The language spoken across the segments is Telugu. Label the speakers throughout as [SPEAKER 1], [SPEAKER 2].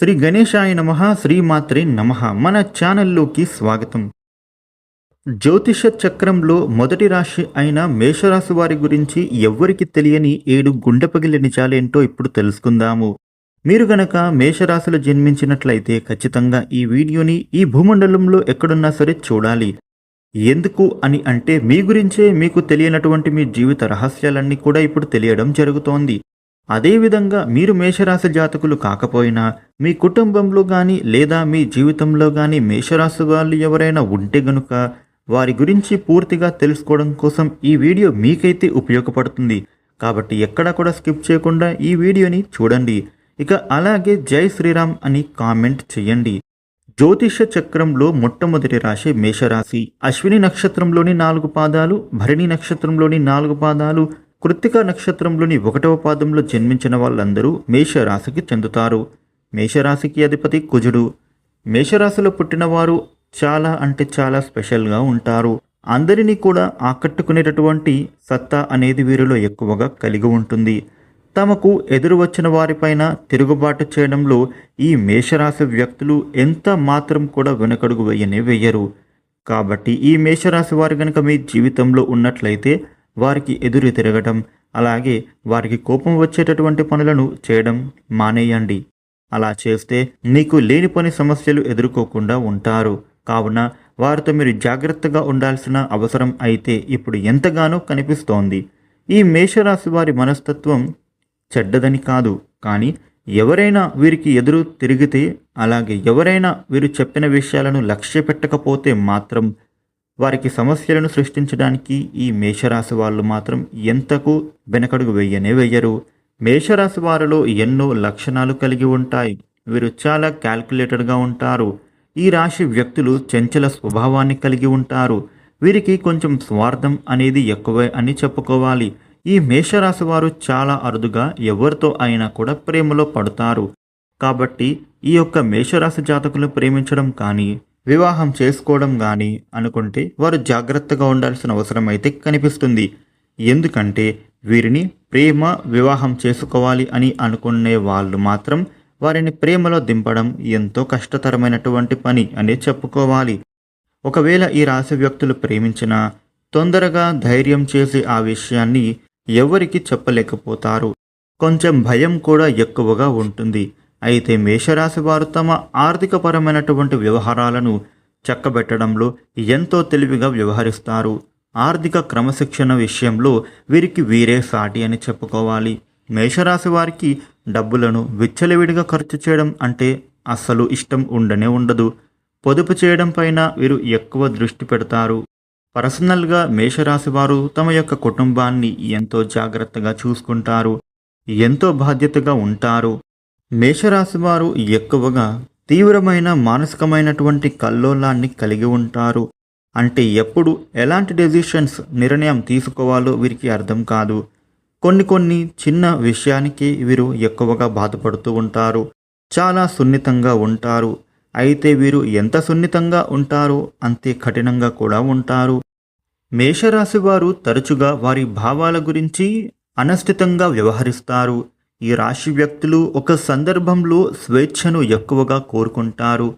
[SPEAKER 1] శ్రీ గణేశాయ నమ శ్రీమాత్రే నమ. మన ఛానల్లోకి స్వాగతం. జ్యోతిష చక్రంలో మొదటి రాశి అయిన మేషరాశి వారి గురించి ఎవ్వరికి తెలియని ఏడు గుండె పగిలి నిజాలేంటో ఇప్పుడు తెలుసుకుందాము. మీరు గనక మేషరాశిలో జన్మించినట్లయితే ఖచ్చితంగా ఈ వీడియోని ఈ భూమండలంలో ఎక్కడున్నా సరే చూడాలి. ఎందుకు అని అంటే మీ గురించే మీకు తెలియనటువంటి మీ జీవిత రహస్యాలన్నీ కూడా ఇప్పుడు తెలియడం జరుగుతోంది. అదేవిధంగా మీరు మేషరాశి జాతకులు కాకపోయినా మీ కుటుంబంలో కానీ లేదా మీ జీవితంలో కానీ మేషరాశి వాళ్ళు ఎవరైనా ఉంటే గనుక వారి గురించి పూర్తిగా తెలుసుకోవడం కోసం ఈ వీడియో మీకైతే ఉపయోగపడుతుంది. కాబట్టి ఎక్కడా కూడా స్కిప్ చేయకుండా ఈ వీడియోని చూడండి. ఇక అలాగే జై శ్రీరామ్ అని కామెంట్ చేయండి. జ్యోతిష చక్రంలో మొట్టమొదటి రాశి మేషరాశి. అశ్విని నక్షత్రంలోని నాలుగు పాదాలు భరణి నక్షత్రంలోని నాలుగు పాదాలు కృత్తిక నక్షత్రంలోని ఒకటవ పాదంలో జన్మించిన వాళ్ళందరూ మేషరాశికి చెందుతారు. మేషరాశికి అధిపతి కుజుడు. మేషరాశిలో పుట్టినవారు చాలా అంటే చాలా స్పెషల్గా ఉంటారు. అందరినీ కూడా ఆకట్టుకునేటటువంటి సత్తా అనేది వీరిలో ఎక్కువగా కలిగి ఉంటుంది. తమకు ఎదురు వచ్చిన వారిపైన తిరుగుబాటు చేయడంలో ఈ మేషరాశి వ్యక్తులు ఎంత మాత్రం కూడా వెనకడుగు వేయనే వేయరు. కాబట్టి ఈ మేషరాశి వారు కనుక మీ జీవితంలో ఉన్నట్లయితే వారికి ఎదురు తిరగటం అలాగే వారికి కోపం వచ్చేటటువంటి పనులను చేయడం మానేయండి. అలా చేస్తే మీకు లేని పని సమస్యలు ఎదుర్కోకుండా ఉంటారు. కావున వారితో మీరు జాగ్రత్తగా ఉండాల్సిన అవసరం అయితే ఇప్పుడు ఎంతగానో కనిపిస్తోంది. ఈ మేషరాశి వారి మనస్తత్వం చెడ్డదని కాదు కానీ ఎవరైనా వీరికి ఎదురు తిరిగితే అలాగే ఎవరైనా వీరు చెప్పిన విషయాలను లక్ష్య పెట్టకపోతే మాత్రం వారికి సమస్యలను సృష్టించడానికి ఈ మేషరాశి వాళ్ళు మాత్రం ఎంతకు వెనకడుగు వెయ్యనే వెయ్యరు మేషరాశి వారిలో ఎన్నో లక్షణాలు కలిగి ఉంటాయి. వీరు చాలా క్యాల్కులేటెడ్గా ఉంటారు. ఈ రాశి వ్యక్తులు చంచల స్వభావాన్ని కలిగి ఉంటారు. వీరికి కొంచెం స్వార్థం అనేది ఎక్కువే అని చెప్పుకోవాలి. ఈ మేషరాశి వారు చాలా అరుదుగా ఎవరితో అయినా కూడా ప్రేమలో పడతారు. కాబట్టి ఈ యొక్క మేషరాశి జాతకులను ప్రేమించడం కానీ వివాహం చేసుకోవడం కానీ అనుకుంటే వారు జాగ్రత్తగా ఉండాల్సిన అవసరం అయితే కనిపిస్తుంది. ఎందుకంటే వీరిని ప్రేమ వివాహం చేసుకోవాలి అని అనుకునే వాళ్ళు మాత్రం వారిని ప్రేమలో దింపడం ఎంతో కష్టతరమైనటువంటి పని అనే చెప్పుకోవాలి. ఒకవేళ ఈ రాశి వ్యక్తులు ప్రేమించినా తొందరగా ధైర్యం చేసి ఆ విషయాన్ని ఎవరికి చెప్పలేకపోతారు. కొంచెం భయం కూడా ఎక్కువగా ఉంటుంది. అయితే మేషరాశి వారు తమ ఆర్థికపరమైనటువంటి వ్యవహారాలను చక్కబెట్టడంలో ఎంతో తెలివిగా వ్యవహరిస్తారు. ఆర్థిక క్రమశిక్షణ విషయంలో వీరికి వీరే సాటి అని చెప్పుకోవాలి. మేషరాశి వారికి డబ్బులను విచ్చలవిడిగా ఖర్చు చేయడం అంటే అస్సలు ఇష్టం ఉండనే ఉండదు. పొదుపు చేయడం పైన వీరు ఎక్కువ దృష్టి పెడతారు. పర్సనల్గా మేషరాశి వారు తమ యొక్క కుటుంబాన్ని ఎంతో జాగ్రత్తగా చూసుకుంటారు. ఎంతో బాధ్యతగా ఉంటారు. మేషరాశి వారు ఎక్కువగా తీవ్రమైన మానసికమైనటువంటి కల్లోలాన్ని కలిగి ఉంటారు. అంటే ఎప్పుడు ఎలాంటి డెసిషన్స్ నిర్ణయం తీసుకోవాలో వీరికి అర్థం కాదు. కొన్ని కొన్ని చిన్న విషయానికి వీరు ఎక్కువగా బాధపడుతూ ఉంటారు. చాలా సున్నితంగా ఉంటారు. అయితే వీరు ఎంత సున్నితంగా ఉంటారో అంతే కఠినంగా కూడా ఉంటారు. మేషరాశి వారు తరచుగా వారి భావాల గురించి అనస్థితంగా వ్యవహరిస్తారు. ఈ రాశి వ్యక్తులు ఒక సందర్భంలో స్వేచ్ఛను ఎక్కువగా కోరుకుంటారు.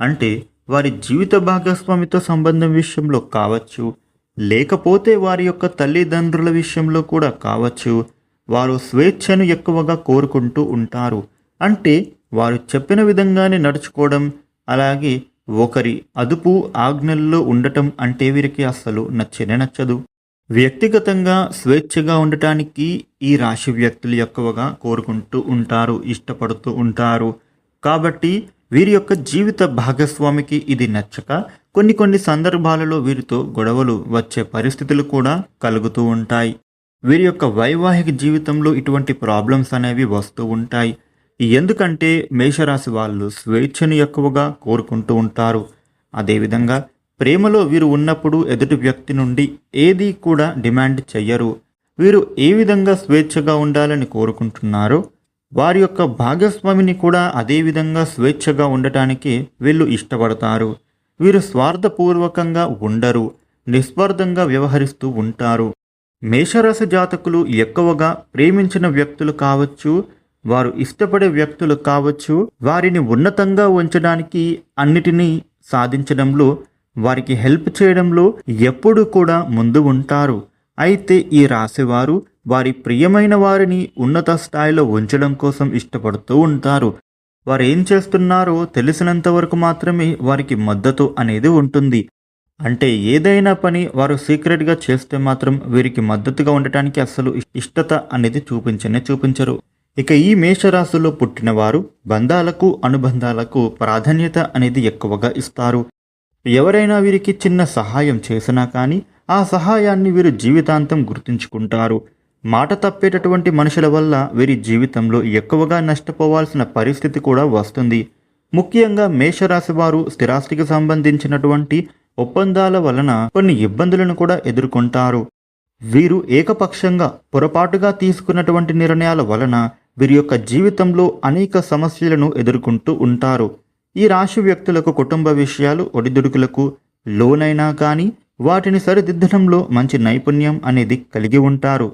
[SPEAKER 1] అంటే వారి జీవిత భాగస్వామితో సంబంధం విషయంలో కావచ్చు లేకపోతే వారి యొక్క తల్లిదండ్రుల విషయంలో కూడా కావచ్చు. వారు స్వేచ్ఛను ఎక్కువగా కోరుకుంటూ ఉంటారు. అంటే వారు చెప్పిన విధంగానే నడుచుకోవడం అలాగే ఒకరి అదుపు ఆజ్ఞల్లో ఉండటం అంటే వీరికి అస్సలు నచ్చనే నచ్చదు. వ్యక్తిగతంగా స్వేచ్ఛగా ఉండటానికి ఈ రాశి వ్యక్తులు ఎక్కువగా కోరుకుంటూ ఉంటారు ఇష్టపడుతూ ఉంటారు. కాబట్టి వీరి యొక్క జీవిత భాగస్వామికి ఇది నచ్చక కొన్ని కొన్ని సందర్భాలలో వీరితో గొడవలు వచ్చే పరిస్థితులు కూడా కలుగుతూ ఉంటాయి. వీరి యొక్క వైవాహిక జీవితంలో ఇటువంటి ప్రాబ్లమ్స్ అనేవి వస్తూ ఉంటాయి. ఎందుకంటే మేషరాశి వాళ్ళు స్వేచ్ఛను ఎక్కువగా కోరుకుంటూ ఉంటారు. అదేవిధంగా ప్రేమలో వీరు ఉన్నప్పుడు ఎదుటి వ్యక్తి నుండి ఏదీ కూడా డిమాండ్ చెయ్యరు. వీరు ఏ విధంగా స్వేచ్ఛగా ఉండాలని కోరుకుంటున్నారో వారి యొక్క భాగస్వామిని కూడా అదే విధంగా స్వేచ్ఛగా ఉండటానికి వీళ్ళు ఇష్టపడతారు. వీరు స్వార్థపూర్వకంగా ఉండరు నిస్వార్థంగా వ్యవహరిస్తూ ఉంటారు. మేషరాశి జాతకులు ఎక్కువగా ప్రేమించిన వ్యక్తులు కావచ్చు వారు ఇష్టపడే వ్యక్తులు కావచ్చు వారిని ఉన్నతంగా ఉంచడానికి అన్నిటినీ సాధించడంలో వారికి హెల్ప్ చేయడంలో ఎప్పుడు కూడా ముందు ఉంటారు. అయితే ఈ రాశివారు వారి ప్రియమైన వారిని ఉన్నత స్థాయిలో ఉంచడం కోసం ఇష్టపడుతూ ఉంటారు. వారు ఏం చేస్తున్నారో తెలిసినంత వరకు మాత్రమే వారికి మద్దతు అనేది ఉంటుంది. అంటే ఏదైనా పని వారు సీక్రెట్గా చేస్తే మాత్రం వీరికి మద్దతుగా ఉండటానికి అస్సలు ఇష్టత అనేది చూపించనే చూపించరు. ఇక ఈ మేషరాశిలో పుట్టినవారు బంధాలకు అనుబంధాలకు ప్రాధాన్యత అనేది ఎక్కువగా ఇస్తారు. ఎవరైనా వీరికి చిన్న సహాయం చేసినా కానీ ఆ సహాయాన్ని వీరు జీవితాంతం గుర్తుంచుకుంటారు. మాట తప్పేటటువంటి మనుషుల వల్ల వీరి జీవితంలో ఎక్కువగా నష్టపోవాల్సిన పరిస్థితి కూడా వస్తుంది. ముఖ్యంగా మేషరాశి వారు స్థిరాస్తికి సంబంధించినటువంటి ఒప్పందాల వలన కొన్ని ఇబ్బందులను కూడా ఎదుర్కొంటారు. వీరు ఏకపక్షంగా పొరపాటుగా తీసుకున్నటువంటి నిర్ణయాల వలన వీరి యొక్క జీవితంలో అనేక సమస్యలను ఎదుర్కొంటూ ఉంటారు. ఈ రాశి వ్యక్తులకు కుటుంబ విషయాలు ఒడిదుడుకులకు లోనైనా కానీ వాటిని సరిదిద్దడంలో మంచి నైపుణ్యం అనేది కలిగి ఉంటారు.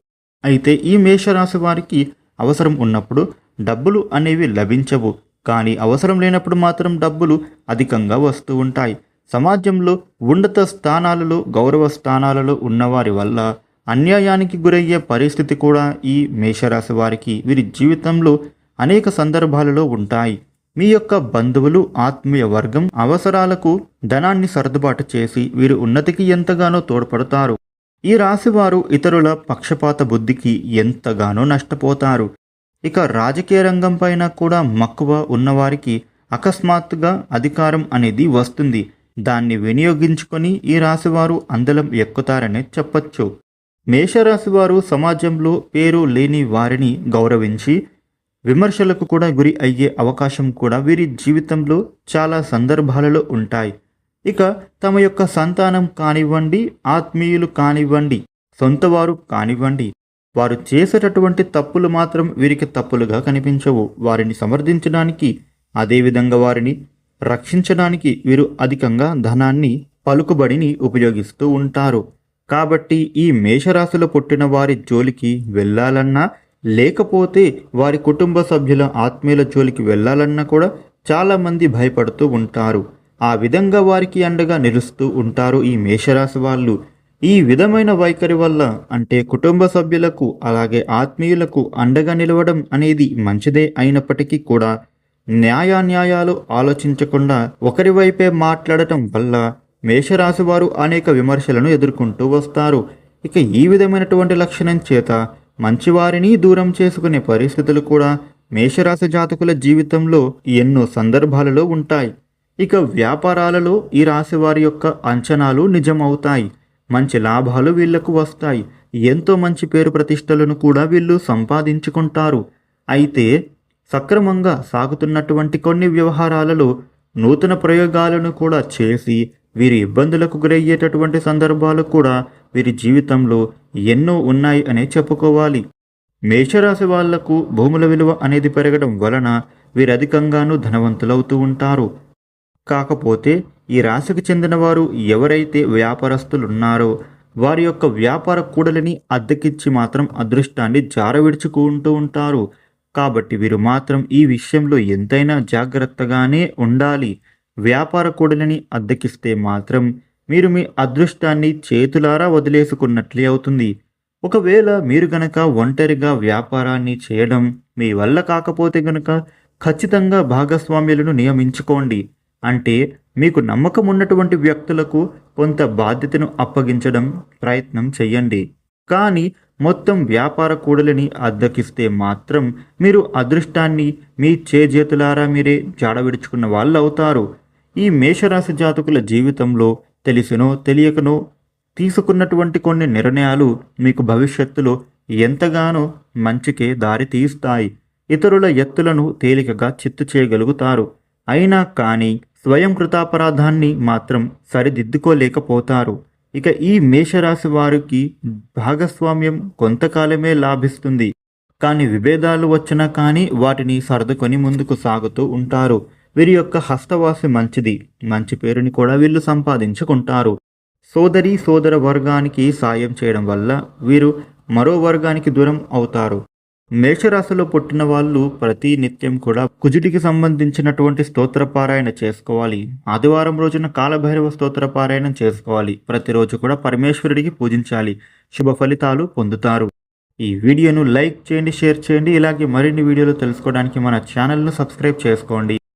[SPEAKER 1] అయితే ఈ మేషరాశి వారికి అవసరం ఉన్నప్పుడు డబ్బులు అనేవి లభించవు. కానీ అవసరం లేనప్పుడు మాత్రం డబ్బులు అధికంగా వస్తూ ఉంటాయి. సమాజంలో ఉన్నత స్థానాలలో గౌరవ స్థానాలలో ఉన్నవారి వల్ల అన్యాయానికి గురయ్యే పరిస్థితి కూడా ఈ మేషరాశి వారికి వీరి జీవితంలో అనేక సందర్భాలలో ఉంటాయి. మీ యొక్క బంధువులు ఆత్మీయ వర్గం అవసరాలకు ధనాన్ని సర్దుబాటు చేసి వీరు ఉన్నతికి ఎంతగానో తోడ్పడతారు. ఈ రాశివారు ఇతరుల పక్షపాత బుద్ధికి ఎంతగానో నష్టపోతారు. ఇక రాజకీయ రంగం పైన కూడా మక్కువ ఉన్నవారికి అకస్మాత్తుగా అధికారం అనేది వస్తుంది. దాన్ని వినియోగించుకొని ఈ రాశివారు అందలం ఎక్కుతారనే చెప్పచ్చు. మేషరాశివారు సమాజంలో పేరు లేని వారిని గౌరవించి విమర్శలకు కూడా గురి అయ్యే అవకాశం కూడా వీరి జీవితంలో చాలా సందర్భాలలో ఉంటాయి. ఇక తమ యొక్క సంతానం కానివ్వండి ఆత్మీయులు కానివ్వండి సొంతవారు కానివ్వండి వారు చేసేటటువంటి తప్పులు మాత్రం వీరికి తప్పులుగా కనిపించవు. వారిని సమర్థించడానికి అదేవిధంగా వారిని రక్షించడానికి వీరు అధికంగా ధనాన్ని పలుకుబడిని ఉపయోగిస్తూ ఉంటారు. కాబట్టి ఈ మేషరాశిలో పుట్టిన వారి జోలికి వెళ్ళాలన్నా లేకపోతే వారి కుటుంబ సభ్యుల ఆత్మీయుల జోలికి వెళ్ళాలన్నా కూడా చాలామంది భయపడుతూ ఉంటారు. ఆ విధంగా వారికి అండగా నిలుస్తూ ఉంటారు ఈ మేషరాశి వాళ్ళు. ఈ విధమైన వైఖరి వల్ల అంటే కుటుంబ సభ్యులకు అలాగే ఆత్మీయులకు అండగా నిలవడం అనేది మంచిదే అయినప్పటికీ కూడా న్యాయాన్యాయాలు ఆలోచించకుండా ఒకరి వైపే మాట్లాడటం వల్ల మేషరాశి వారు అనేక విమర్శలను ఎదుర్కొంటూ వస్తారు. ఇక ఈ విధమైనటువంటి లక్షణం చేత మంచివారిని దూరం చేసుకునే పరిస్థితులు కూడా మేషరాశి జాతకుల జీవితంలో ఎన్నో సందర్భాలలో ఉంటాయి. ఇక వ్యాపారాలలో ఈ రాశి వారి యొక్క అంచనాలు నిజమవుతాయి. మంచి లాభాలు వీళ్ళకు వస్తాయి. ఎంతో మంచి పేరు ప్రతిష్టలను కూడా వీళ్ళు సంపాదించుకుంటారు. అయితే సక్రమంగా సాగుతున్నటువంటి కొన్ని వ్యవహారాలలో నూతన ప్రయోగాలను కూడా చేసి వీరి ఇబ్బందులకు గురయ్యేటటువంటి సందర్భాలు కూడా వీరి జీవితంలో ఎన్నో ఉన్నాయి అనే చెప్పుకోవాలి. మేషరాశి వాళ్ళకు భూముల విలువ అనేది పెరగడం వలన వీరు అధికంగానూ ధనవంతులవుతూ ఉంటారు. కాకపోతే ఈ రాశికి చెందిన వారు ఎవరైతే వ్యాపారస్తులున్నారో వారి యొక్క వ్యాపార కూడలిని అద్దెకిచ్చి మాత్రం అదృష్టాన్ని జారవిడుచుకుంటూ ఉంటారు. కాబట్టి వీరు మాత్రం ఈ విషయంలో ఎంతైనా జాగ్రత్తగానే ఉండాలి. వ్యాపార కూడలిని అద్దెకిస్తే మాత్రం మీరు మీ అదృష్టాన్ని చేతులారా వదిలేసుకున్నట్లే అవుతుంది. ఒకవేళ మీరు గనక ఒంటరిగా వ్యాపారాన్ని చేయడం మీ వల్ల కాకపోతే గనక ఖచ్చితంగా భాగస్వామ్యులను నియమించుకోండి. అంటే మీకు నమ్మకం ఉన్నటువంటి వ్యక్తులకు కొంత బాధ్యతను అప్పగించడం ప్రయత్నం చెయ్యండి. కానీ మొత్తం వ్యాపార కూడలిని అద్దెకిస్తే మాత్రం మీరు అదృష్టాన్ని మీ చేజేతులారా మీరే జాడవిడుచుకున్న వాళ్ళు అవుతారు ఈ మేషరాశి జాతకుల జీవితంలో తెలిసినో తెలియకనో తీసుకున్నటువంటి కొన్ని నిర్ణయాలు మీకు భవిష్యత్తులో ఎంతగానో మంచికే దారి తీస్తాయి. ఇతరుల ఎత్తులను తేలికగా చిత్తు చేయగలుగుతారు. అయినా కానీ స్వయం కృతాపరాధాన్ని మాత్రం సరిదిద్దుకోలేకపోతారు. ఇక ఈ మేషరాశి వారికి భాగస్వామ్యం కొంతకాలమే లాభిస్తుంది. కానీ విభేదాలు వచ్చినా కానీ వాటిని సర్దుకొని ముందుకు సాగుతూ ఉంటారు. వీరి యొక్క హస్తవాసి మంచిది మంచి పేరుని కూడా వీళ్ళు సంపాదించుకుంటారు. సోదరి సోదర వర్గానికి సాయం చేయడం వల్ల వీరు మరో వర్గానికి దూరం అవుతారు. మేషరాశిలో పుట్టిన వాళ్ళు ప్రతి నిత్యం కూడా కుజుడికి సంబంధించినటువంటి స్తోత్ర పారాయణ చేసుకోవాలి. ఆదివారం రోజున కాలభైరవ స్తోత్ర పారాయణం చేసుకోవాలి. ప్రతిరోజు కూడా పరమేశ్వరుడికి పూజించాలి. శుభ ఫలితాలు పొందుతారు. ఈ వీడియోను లైక్ చేయండి షేర్ చేయండి. ఇలాగే మరిన్ని వీడియోలు తెలుసుకోవడానికి మన ఛానల్ను సబ్స్క్రైబ్ చేసుకోండి.